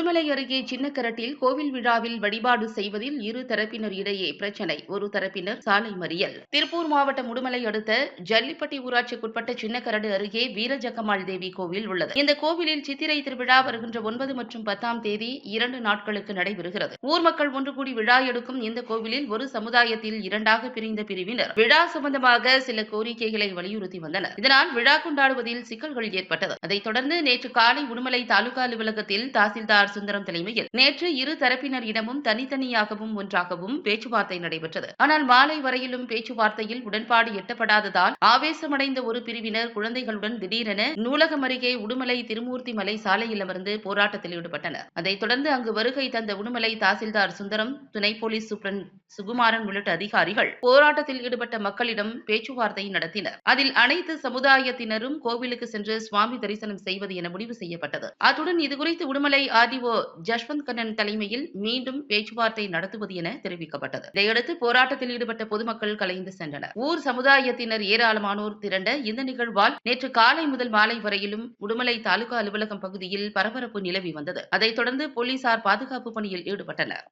உடுமலை அருகே சின்னக்கரட்டில் கோவில் விழாவில் வழிபாடு செய்வதில் இரு தரப்பினர் இடையே பிரச்சனை. ஒரு தரப்பினர் சாலை மறியல். திருப்பூர் மாவட்டம் உடுமலை அடுத்த ஜல்லிப்பட்டி ஊராட்சிக்குட்பட்ட சின்னக்கரடு அருகே வீரஜக்கம்மாள் தேவி கோவில் உள்ளது. இந்த கோவிலில் சித்திரை திருவிழா வருகின்ற ஒன்பது மற்றும் பத்தாம் தேதி இரண்டு நாட்களுக்கு நடைபெறுகிறது. ஊர் மக்கள் ஒன்று கூடி விழா எடுக்கும் இந்த கோவிலில் ஒரு சமுதாயத்தில் இரண்டாக பிரிந்த பிரிவினர். விழா சம்பந்தமாக சில கோரிக்கைகளை வலியுறுத்தி வந்தனர். இதனால் விழா கொண்டாடுவதில் சிக்கல்கள் ஏற்பட்டது. அதைத் தொடர்ந்து நேற்று காலை உடுமலை தாலுகா அலுவலகத்தில் தாசில்தார் சுந்தரம் தலைமையில் நேற்று இரு தரப்பினரிடமும் தனித்தனியாகவும் ஒன்றாகவும் பேச்சுவார்த்தை நடைபெற்றது. ஆனால் மாலை வரையிலும் பேச்சுவார்த்தையில் உடன்பாடு எட்டப்படாததால் ஆவேசமடைந்த ஒரு பிரிவினர் குழந்தைகளுடன் திடீரென நூலகம் அருகே உடுமலை திருமூர்த்தி மலை சாலையில் அமர்ந்து போராட்டத்தில் ஈடுபட்டனர். அதைத் தொடர்ந்து அங்கு வருகை தந்த உடுமலை தாசில்தார் சுந்தரம் துணை போலீஸ் சூப்ரண்ட் சுகுமாரன் உள்ளிட்ட அதிகாரிகள் போராட்டத்தில் ஈடுபட்ட மக்களிடம் பேச்சுவார்த்தை நடத்தினர். அதில் அனைத்து சமுதாயத்தினரும் கோவிலுக்கு சென்று சுவாமி தரிசனம் செய்வது என முடிவு செய்யப்பட்டது. அத்துடன் இதுகுறித்து உடுமலை ஆர்டிஓ ஜஷ்வந்த் கண்ணன் தலைமையில் மீண்டும் பேச்சுவார்த்தை நடத்துவது என தெரிவிக்கப்பட்டது. இதையடுத்து போராட்டத்தில் ஈடுபட்ட பொதுமக்கள் கலைந்து சென்றனர். ஊர் சமுதாயத்தினர் ஏராளமானோர் திரண்ட இந்த நிகழ்வால் நேற்று காலை முதல் மாலை வரையிலும் உடுமலை தாலுகா அலுவலகம் பகுதியில் பரபரப்பு நிலவி வந்தது. அதைத் தொடர்ந்து போலீசார் பாதுகாப்பு பணியில் ஈடுபட்டனர்.